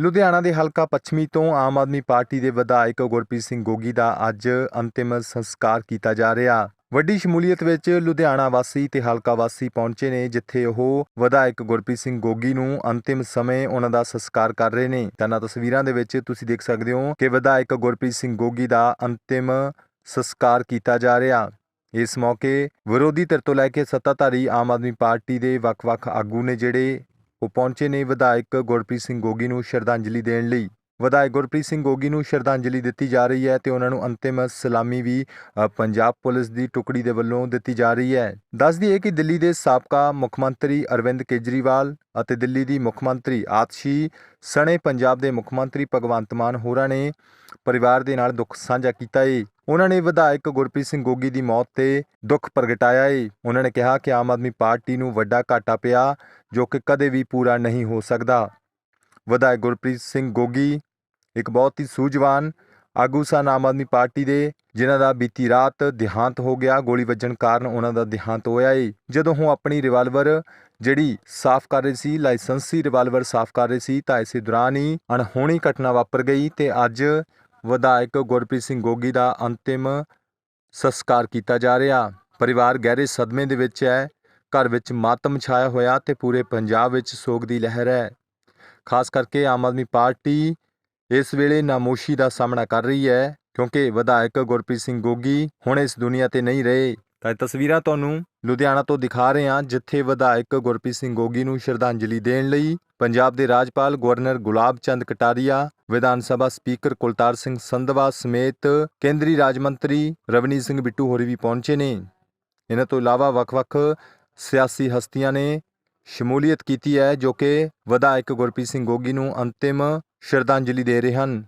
ਲੁਧਿਆਣਾ ਦੇ ਹਲਕਾ ਪੱਛਮੀ ਤੋਂ ਆਮ ਆਦਮੀ ਪਾਰਟੀ ਦੇ ਵਿਧਾਇਕ ਗੁਰਪ੍ਰੀਤ ਸਿੰਘ ਗੋਗੀ ਦਾ ਅੱਜ ਅੰਤਿਮ ਸੰਸਕਾਰ ਕੀਤਾ ਜਾ ਰਿਹਾ। ਵੱਡੀ ਸ਼ਮੂਲੀਅਤ ਵਿੱਚ ਲੁਧਿਆਣਾ ਵਾਸੀ ਤੇ ਹਲਕਾ ਵਾਸੀ ਪਹੁੰਚੇ ਨੇ, ਜਿੱਥੇ ਉਹ ਵਿਧਾਇਕ ਗੁਰਪ੍ਰੀਤ ਸਿੰਘ ਗੋਗੀ ਨੂੰ ਅੰਤਿਮ ਸਮੇਂ ਉਹਨਾਂ ਦਾ ਸੰਸਕਾਰ ਕਰ ਰਹੇ ਨੇ। ਤਾਂ ਤਸਵੀਰਾਂ ਦੇ ਵਿੱਚ ਤੁਸੀਂ ਦੇਖ ਸਕਦੇ ਹੋ ਕਿ ਵਿਧਾਇਕ ਗੁਰਪ੍ਰੀਤ ਸਿੰਘ ਗੋਗੀ ਦਾ ਅੰਤਿਮ ਸੰਸਕਾਰ ਕੀਤਾ ਜਾ ਰਿਹਾ। ਇਸ ਮੌਕੇ ਵਿਰੋਧੀ ਧਿਰ ਤੋਂ ਲੈ ਕੇ ਸੱਤਾਧਾਰੀ ਆਮ ਆਦਮੀ ਪਾਰਟੀ ਦੇ ਵੱਖ-ਵੱਖ ਆਗੂ ਨੇ ਜਿਹੜੇ ਉਹ ਪਹੁੰਚੇ ਨੇ ਵਿਧਾਇਕ ਗੁਰਪ੍ਰੀਤ ਸਿੰਘ ਗੋਗੀ ਨੂੰ ਸ਼ਰਧਾਂਜਲੀ ਦੇਣ ਲਈ। ਵਿਧਾਇਕ ਗੁਰਪ੍ਰੀਤ ਸਿੰਘ ਗੋਗੀ ਨੂੰ ਸ਼ਰਧਾਂਜਲੀ ਦਿੱਤੀ ਜਾ ਰਹੀ ਹੈ ਤੇ ਉਹਨਾਂ ਨੂੰ ਅੰਤਿਮ ਸਲਾਮੀ ਵੀ ਪੰਜਾਬ ਪੁਲਿਸ ਦੀ ਟੁਕੜੀ ਦੇ ਵੱਲੋਂ ਦਿੱਤੀ ਜਾ ਰਹੀ ਹੈ। ਦੱਸ ਦਈਏ ਕਿ ਦਿੱਲੀ ਦੇ ਸਾਬਕਾ ਮੁੱਖ ਮੰਤਰੀ ਅਰਵਿੰਦ ਕੇਜਰੀਵਾਲ ਅਤੇ ਦਿੱਲੀ ਦੀ ਮੁੱਖ ਮੰਤਰੀ ਆਤਸ਼ੀ ਸਣੇ ਪੰਜਾਬ ਦੇ ਮੁੱਖ ਮੰਤਰੀ ਭਗਵੰਤ ਮਾਨ ਹੋਰਾਂ ਨੇ ਪਰਿਵਾਰ ਦੇ ਨਾਲ ਦੁੱਖ ਸਾਂਝਾ ਕੀਤਾ ਏ। ਉਹਨਾਂ ਨੇ ਵਿਧਾਇਕ ਗੁਰਪ੍ਰੀਤ ਸਿੰਘ ਗੋਗੀ ਦੀ ਮੌਤ ਤੇ ਦੁੱਖ ਪ੍ਰਗਟਾਇਆ ਏ। ਉਹਨਾਂ ਨੇ ਕਿਹਾ ਕਿ ਆਮ ਆਦਮੀ ਪਾਰਟੀ ਨੂੰ ਵੱਡਾ ਘਾਟਾ ਪਿਆ, ਜੋ ਕਿ ਕਦੇ ਵੀ ਪੂਰਾ ਨਹੀਂ ਹੋ ਸਕਦਾ। ਵਿਧਾਇਕ ਗੁਰਪ੍ਰੀਤ ਸਿੰਘ ਗੋਗੀ ਇੱਕ ਬਹੁਤ ਹੀ ਸੂਝਵਾਨ ਆਗੂ ਸਨ ਆਮ ਆਦਮੀ ਪਾਰਟੀ ਦੇ, ਜਿਨ੍ਹਾਂ ਦਾ ਬੀਤੀ ਰਾਤ ਦਿਹਾਂਤ ਹੋ ਗਿਆ। ਗੋਲੀ ਵੱਜਣ ਕਾਰਨ ਉਹਨਾਂ ਦਾ ਦਿਹਾਂਤ ਹੋਇਆ ਏ। ਜਦੋਂ ਉਹ ਆਪਣੀ ਰਿਵਾਲਵਰ ਜਿਹੜੀ ਸਾਫ਼ ਕਰ ਰਹੀ ਸੀ, ਲਾਇਸੈਂਸੀ ਰਿਵਾਲਵਰ ਸਾਫ਼ ਕਰ ਰਹੀ ਸੀ, ਤਾਂ ਇਸੇ ਦੌਰਾਨ ਹੀ ਅਣਹੋਣੀ ਘਟਨਾ ਵਾਪਰ ਗਈ ਤੇ ਅੱਜ ਵਿਧਾਇਕ ਗੁਰਪ੍ਰੀਤ ਸਿੰਘ ਗੋਗੀ ਦਾ ਅੰਤਿਮ ਸੰਸਕਾਰ ਕੀਤਾ ਜਾ ਰਿਹਾ। ਪਰਿਵਾਰ ਗਹਿਰੇ ਸਦਮੇ ਦੇ ਵਿੱਚ ਹੈ। ਘਰ ਵਿੱਚ ਮਾਤਮ ਛਾਇਆ ਹੋਇਆ ਤੇ ਪੂਰੇ ਪੰਜਾਬ ਵਿੱਚ ਸੋਗ ਦੀ ਲਹਿਰ ਹੈ। ਖਾਸ ਕਰਕੇ ਆਮ ਆਦਮੀ ਪਾਰਟੀ ਇਸ ਵੇਲੇ ਨਾਮੋਸ਼ੀ ਦਾ ਸਾਹਮਣਾ ਕਰ ਰਹੀ ਹੈ ਕਿਉਂਕਿ ਵਿਧਾਇਕ ਗੁਰਪ੍ਰੀਤ ਸਿੰਘ ਗੋਗੀ ਹੁਣ ਇਸ ਦੁਨੀਆ ਤੇ ਨਹੀਂ ਰਹੇ। ਤਾਂ ਇਹ ਤਸਵੀਰਾਂ ਤੁਹਾਨੂੰ ਲੁਧਿਆਣਾ ਤੋਂ ਦਿਖਾ ਰਹੇ ਹਾਂ, ਜਿੱਥੇ ਵਿਧਾਇਕ ਗੁਰਪ੍ਰੀਤ ਸਿੰਘ ਗੋਗੀ ਨੂੰ ਸ਼ਰਧਾਂਜਲੀ ਦੇਣ ਲਈ ਪੰਜਾਬ ਦੇ ਰਾਜਪਾਲ ਗਵਰਨਰ ਗੁਲਾਬ ਚੰਦ ਕਟਾਰੀਆ ਵਿਧਾਨ ਸਭਾ ਸਪੀਕਰ ਕੁਲਤਾਰ ਸਿੰਘ ਸੰਧਵਾ ਸਮੇਤ ਕੇਂਦਰੀ ਰਾਜ ਮੰਤਰੀ ਰਵਨੀਤ ਸਿੰਘ ਬਿੱਟੂ ਹੋਰੀ ਵੀ ਪਹੁੰਚੇ ਨੇ। ਇਹਨਾਂ ਤੋਂ ਇਲਾਵਾ ਵੱਖ-ਵੱਖ ਸਿਆਸੀ ਹਸਤੀਆਂ ਨੇ ਸ਼ਮੂਲੀਅਤ ਕੀਤੀ ਹੈ, ਜੋ ਕਿ ਵਿਧਾਇਕ ਗੁਰਪ੍ਰੀਤ ਸਿੰਘ ਗੋਗੀ ਨੂੰ ਅੰਤਿਮ ਸ਼ਰਧਾਂਜਲੀ ਦੇ ਰਹੇ ਹਨ।